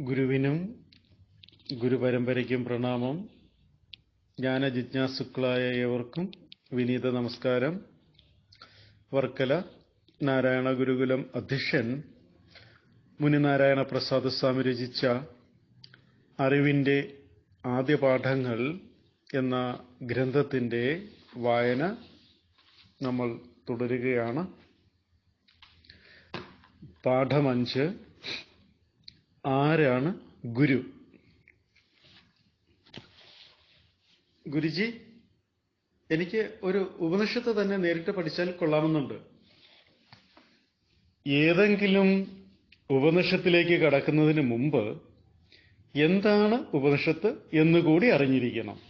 ഗുരുവിനും ഗുരുപരമ്പരയ്ക്കും പ്രണാമം. ജ്ഞാന ജിജ്ഞാസുക്കളായ ഏവർക്കും വിനീത നമസ്കാരം. വർക്കല നാരായണ ഗുരുകുലം അധ്യക്ഷൻ മുനിനാരായണ പ്രസാദ് സ്വാമി രചിച്ച അറിവിന്റെ ആദ്യ പാഠങ്ങൾ എന്ന ഗ്രന്ഥത്തിന്റെ വായന നമ്മൾ തുടരുകയാണ്. പാഠമഞ്ച് ആരാണ് ഗുരു? ഗുരുജി എനിക്ക് ഒരു ഉപനിഷത്ത് തന്നെ നേരിട്ട് പഠിച്ചാൽ കൊള്ളാമെന്നുണ്ട്. ഏതെങ്കിലും ഉപനിഷത്തിലേക്ക് കടക്കുന്നതിന് മുമ്പ് എന്താണ് ഉപനിഷത്ത് എന്നുകൂടി അറിഞ്ഞിരിക്കണം.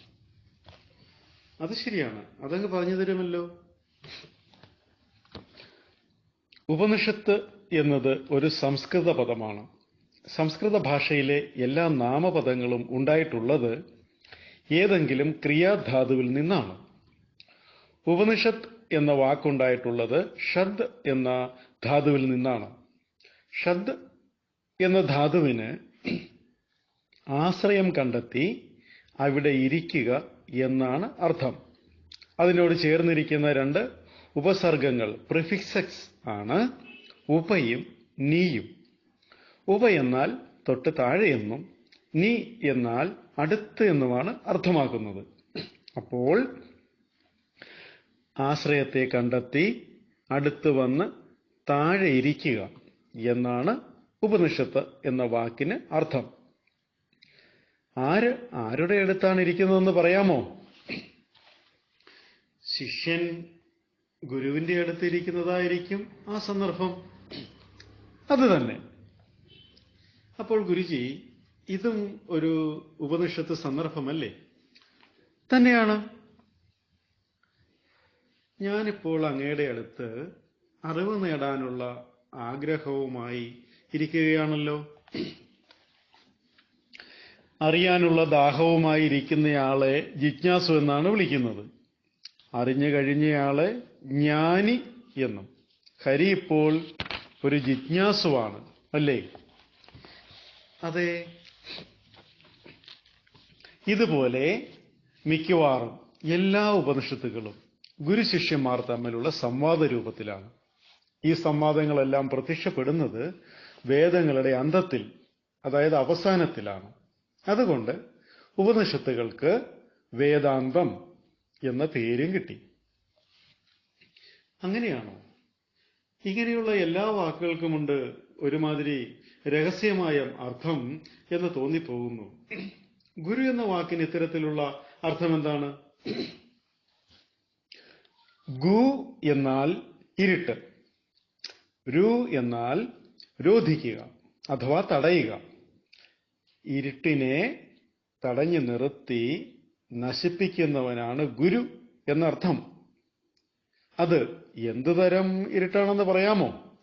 അത് ശരിയാണ്. അതങ്ങ് പറഞ്ഞു തരുമല്ലോ. ഉപനിഷത്ത് എന്നത് ഒരു സംസ്കൃത പദമാണ്. സംസ്കൃത ഭാഷയിലെ എല്ലാ നാമപദങ്ങളും ഉണ്ടായിട്ടുള്ളത് ഏതെങ്കിലും ക്രിയാധാതുവിൽ നിന്നാണ്. ഉപനിഷത്ത് എന്ന വാക്കുണ്ടായിട്ടുള്ളത് ഷദ് എന്ന ധാതുവിൽ നിന്നാണ്. ഷദ് എന്ന ധാതുവിന് ആശ്രയം കണ്ടെത്തി അവിടെ ഇരിക്കുക എന്നാണ് അർത്ഥം. അതിനോട് ചേർന്നിരിക്കുന്ന രണ്ട് ഉപസർഗങ്ങൾ പ്രിഫിക്സക്സ് ആണ് ഉപയും നീയും. ഉപ എന്നാൽ തൊട്ട് താഴെയെന്നും നീ എന്നാൽ അടുത്ത് എന്നുമാണ് അർത്ഥമാക്കുന്നത്. അപ്പോൾ ആശ്രയത്തെ കണ്ടെത്തി അടുത്ത് വന്ന് താഴെ ഇരിക്കുക എന്നാണ് ഉപനിഷത്ത് എന്ന വാക്കിന് അർത്ഥം. ആര് ആരുടെ അടുത്താണ് ഇരിക്കുന്നതെന്ന് പറയാമോ? ശിഷ്യൻ ഗുരുവിന്റെ അടുത്ത് ഇരിക്കുന്നതായിരിക്കും ആ സന്ദർഭം. അത് തന്നെ. അപ്പോൾ ഗുരുജി ഇതും ഒരു ഉപനിഷത്ത് സന്ദർഭമല്ലേ? തന്നെയാണ്. ഞാനിപ്പോൾ അങ്ങയുടെ അടുത്ത് അറിവ് നേടാനുള്ള ആഗ്രഹവുമായി ഇരിക്കുകയാണല്ലോ. അറിയാനുള്ള ദാഹവുമായി ഇരിക്കുന്നയാളെ ജിജ്ഞാസു എന്നാണ് വിളിക്കുന്നത്. അറിഞ്ഞു കഴിഞ്ഞയാളെ ജ്ഞാനി എന്നും. ഹരി ഇപ്പോൾ ഒരു ജിജ്ഞാസുവാണ് അല്ലേ? അതെ. ഇതുപോലെ മിക്കവാറും എല്ലാ ഉപനിഷത്തുകളും ഗുരു ശിഷ്യന്മാർ തമ്മിലുള്ള സംവാദ രൂപത്തിലാണ്. ഈ സംവാദങ്ങളെല്ലാം പ്രത്യക്ഷപ്പെടുന്നത് വേദങ്ങളുടെ അന്തത്തിൽ അതായത് അവസാനത്തിലാണ്. അതുകൊണ്ട് ഉപനിഷത്തുകൾക്ക് വേദാന്തം എന്ന പേരും കിട്ടി. അങ്ങനെയാണോ? ഇങ്ങനെയുള്ള എല്ലാ വാക്കുകൾക്കുമുണ്ട് ഒരുമാതിരി രഹസ്യമായ അർത്ഥം എന്ന് തോന്നിപ്പോകുന്നു. ഗുരു എന്ന വാക്കിന് ഇത്തരത്തിലുള്ള അർത്ഥം എന്താണ് ഗു എന്നാൽ ഇരുട്ട്. രു എന്നാൽ രോധിക്കുക അഥവാ തടയുക. ഇരുട്ടിനെ തടഞ്ഞു നിർത്തി നശിപ്പിക്കുന്നവനാണ് ഗുരു എന്നർത്ഥം. അത് എന്തുതരം ഇരുട്ടാണെന്ന് പറയാമോ?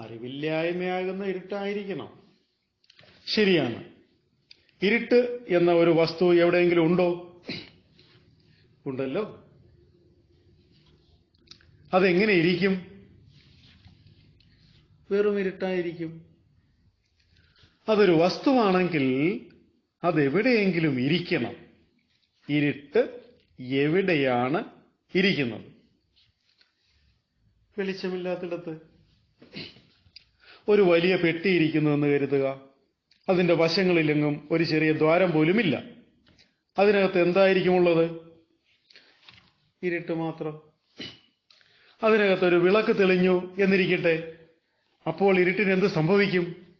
അറിവില്ലായ്മയാകുന്ന ഇരുട്ടായിരിക്കണം. ശരിയാണ്. ഇരുട്ട് എന്ന ഒരു വസ്തു എവിടെയെങ്കിലും ഉണ്ടോ? ഉണ്ടല്ലോ. അതെങ്ങനെ ഇരിക്കും? വെറും ഇരുട്ടായിരിക്കും. അതൊരു വസ്തുവാണെങ്കിൽ അതെവിടെയെങ്കിലും ഇരിക്കണം. ഇരുട്ട് എവിടെയാണ് ഇരിക്കുന്നത്? വെളിച്ചമില്ലാത്തിടത്ത്. ഒരു വലിയ പെട്ടി ഇരിക്കുന്നു എന്ന് കരുതുക. അതിന്റെ വശങ്ങളിലെങ്ങും ഒരു ചെറിയ ദ്വാരം പോലുമില്ല. അതിനകത്ത് എന്തായിരിക്കും ഉള്ളത് ഇരുട്ട് മാത്രം. അതിനകത്ത് ഒരു വിളക്ക് തെളിഞ്ഞു എന്നിരിക്കട്ടെ. അപ്പോൾ ഇരുട്ടിന് എന്ത് സംഭവിക്കും?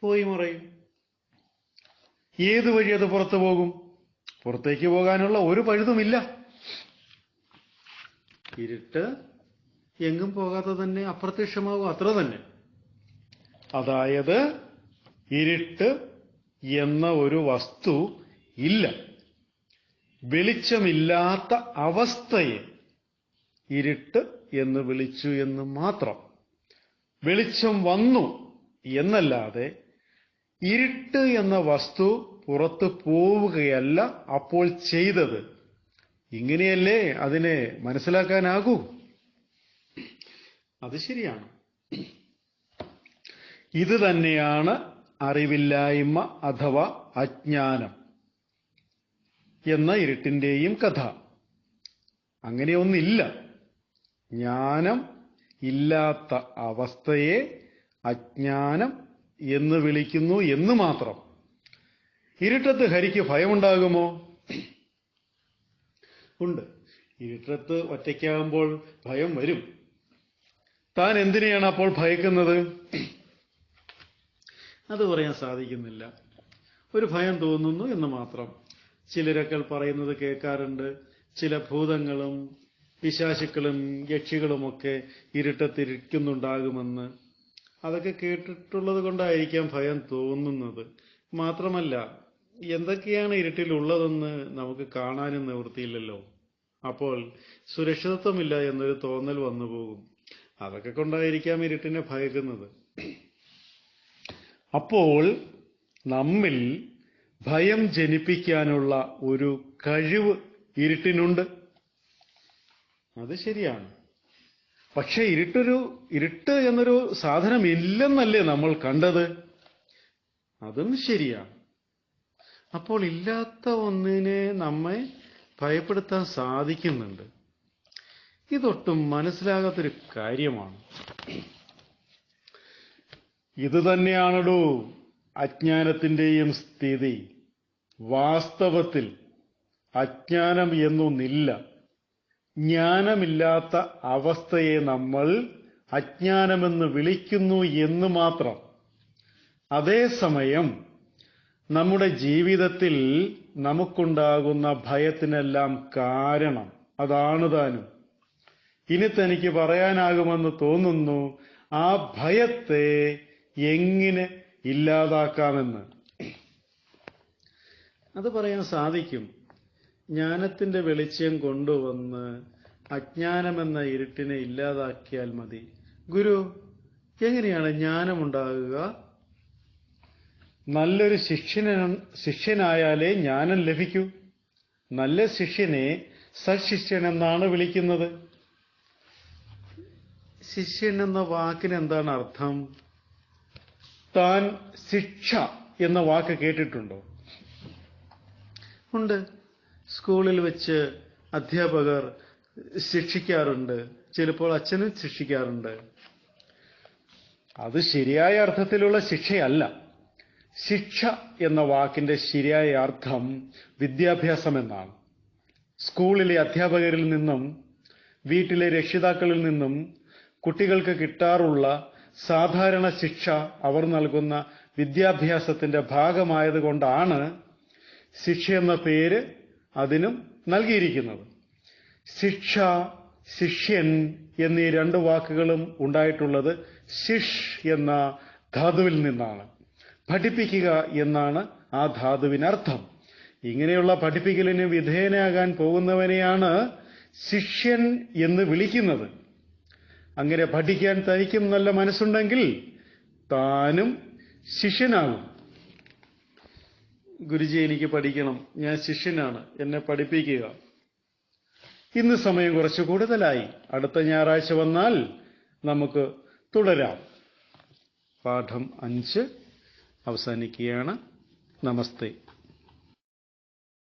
പോയി മറയും. ഏത് വഴി അത് പുറത്തു പോകും? പുറത്തേക്ക് പോകാനുള്ള ഒരു പഴുതുമില്ല. ഇരുട്ട് എങ്ങും പോകാതെ തന്നെ അപ്രത്യക്ഷമാവും അത്ര തന്നെ. അതായത് ഇരുട്ട് എന്ന ഒരു വസ്തു ഇല്ല. വെളിച്ചമില്ലാത്ത അവസ്ഥയെ ഇരുട്ട് എന്ന് വിളിച്ചു എന്ന് മാത്രം. വെളിച്ചം വന്നു എന്നല്ലാതെ ഇരുട്ട് എന്ന വസ്തു പുറത്തു പോവുകയല്ല അപ്പോൾ ചെയ്തത്. ഇങ്ങനെയല്ലേ അതിനെ മനസ്സിലാക്കാനാകൂ? അത് ശരിയാണ്. ഇത് തന്നെയാണ് അറിവില്ലായ്മ അഥവാ അജ്ഞാനം എന്ന ഇരുട്ടിന്റെയും കഥ. അങ്ങനെയൊന്നില്ല ജ്ഞാനം ഇല്ലാത്ത അവസ്ഥയെ അജ്ഞാനം എന്ന് വിളിക്കുന്നു എന്ന് മാത്രം. ഇരുട്ടത്ത് ഹരിക്ക് ഭയമുണ്ടാകുമോ? ഉണ്ട്. ഇരുട്ടത്ത് ഒറ്റയ്ക്കാകുമ്പോൾ ഭയം വരും. താൻ എന്തിനെയാണ് അപ്പോൾ ഭയക്കുന്നത്? അത് പറയാൻ സാധിക്കുന്നില്ല. ഒരു ഭയം തോന്നുന്നു എന്ന് മാത്രം. ചിലരൊക്കെ പറയുന്നത് കേൾക്കാറുണ്ട്. ചില ഭൂതങ്ങളും പിശാശുക്കളും യക്ഷികളുമൊക്കെ ഇരുട്ടത്തിരിക്കുന്നുണ്ടാകുമെന്ന്. അതൊക്കെ കേട്ടിട്ടുള്ളത് കൊണ്ടായിരിക്കാം ഭയം തോന്നുന്നത്. മാത്രമല്ല എന്തൊക്കെയാണ് ഇരുട്ടിലുള്ളതെന്ന് നമുക്ക് കാണാനും നിവൃത്തിയില്ലല്ലോ. അപ്പോൾ സുരക്ഷിതത്വമില്ല എന്നൊരു തോന്നൽ വന്നു പോകും അതൊക്കെ കൊണ്ടായിരിക്കാം ഇരുട്ടിനെ ഭയക്കുന്നത്. അപ്പോൾ നമ്മിൽ ഭയം ജനിപ്പിക്കാനുള്ള ഒരു കഴിവ് ഇരുട്ടിനുണ്ട്. അത് ശരിയാണ്. പക്ഷെ ഇരുട്ടൊരു ഇരുട്ട് എന്നൊരു സാധനം ഇല്ലെന്നല്ലേ നമ്മൾ കണ്ടത്? അതും ശരിയാണ്. അപ്പോൾ ഇല്ലാത്ത ഒന്നിനെ നമ്മെ ഭയപ്പെടുത്താൻ സാധിക്കുന്നുണ്ട്. ഇതൊട്ടും മനസ്സിലാകാത്തൊരു കാര്യമാണ്. ഇത് തന്നെയാണടോ അജ്ഞാനത്തിന്റെയും സ്ഥിതി. വാസ്തവത്തിൽ അജ്ഞാനം എന്നൊന്നില്ല. ജ്ഞാനമില്ലാത്ത അവസ്ഥയെ നമ്മൾ അജ്ഞാനമെന്ന് വിളിക്കുന്നു എന്ന് മാത്രം. അതേസമയം നമ്മുടെ ജീവിതത്തിൽ നമുക്കുണ്ടാകുന്ന ഭയത്തിനെല്ലാം കാരണം അതാണ് താനും. ഇനി തനിക്ക് പറയാനാകുമെന്ന് തോന്നുന്നു ആ ഭയത്തെ എങ്ങനെ ഇല്ലാതാക്കാമെന്ന്. അത് പറയാൻ സാധിക്കും. ജ്ഞാനത്തിന്റെ വെളിച്ചം കൊണ്ടുവന്ന് അജ്ഞാനമെന്ന ഇരുട്ടിനെ ഇല്ലാതാക്കിയാൽ മതി. ഗുരു എങ്ങനെയാണ് ജ്ഞാനമുണ്ടാകുക? നല്ലൊരു ശിഷ്യന ശിഷ്യനായാലേ ജ്ഞാനം ലഭിക്കൂ. നല്ല ശിഷ്യനെ സശിഷ്യൻ എന്നാണ് വിളിക്കുന്നത്. ശിഷ്യൻ എന്ന വാക്കിന് എന്താണ് അർത്ഥം? താൻ ശിക്ഷ എന്ന വാക്ക് കേട്ടിട്ടുണ്ടോ? ഉണ്ട്. സ്കൂളിൽ വെച്ച് അധ്യാപകർ ശിക്ഷിക്കാറുണ്ട്. ചിലപ്പോൾ അച്ഛനും ശിക്ഷിക്കാറുണ്ട്. അത് ശരിയായ അർത്ഥത്തിലുള്ള ശിക്ഷയല്ല. ശിക്ഷ എന്ന വാക്കിന്റെ ശരിയായ അർത്ഥം വിദ്യാഭ്യാസം എന്നാണ്. സ്കൂളിലെ അധ്യാപകരിൽ നിന്നും വീട്ടിലെ രക്ഷിതാക്കളിൽ നിന്നും കുട്ടികൾക്ക് കിട്ടാറുള്ള സാധാരണ ശിക്ഷ അവർ നൽകുന്ന വിദ്യാഭ്യാസത്തിന്റെ ഭാഗമായതുകൊണ്ടാണ് ശിക്ഷ എന്ന പേര് അതിനും നൽകിയിരിക്കുന്നത്. ശിക്ഷ ശിഷ്യൻ എന്നീ രണ്ട് വാക്കുകളും ഉണ്ടായിട്ടുള്ളത് ശിഷ് എന്ന ധാതുവിൽ നിന്നാണ്. പഠിപ്പിക്കുക എന്നാണ് ആ ധാതുവിനർത്ഥം. ഇങ്ങനെയുള്ള പഠിപ്പിക്കലിന് വിധേയനാകാൻ പോകുന്നവനെയാണ് ശിഷ്യൻ എന്ന് വിളിക്കുന്നത്. അങ്ങനെ പഠിക്കാൻ തനിക്കും നല്ല മനസ്സുണ്ടെങ്കിൽ താനും ശിഷ്യനാകും. ഗുരുജി എനിക്ക് പഠിക്കണം. ഞാൻ ശിഷ്യനാണ്. എന്നെ പഠിപ്പിക്കുക. ഇന്ന് സമയം കുറച്ച് കൂടുതലായി. അടുത്ത ഞായറാഴ്ച വന്നാൽ നമുക്ക് തുടരാം. പാഠം അഞ്ച് അവസാനിക്കുകയാണ്. നമസ്തേ.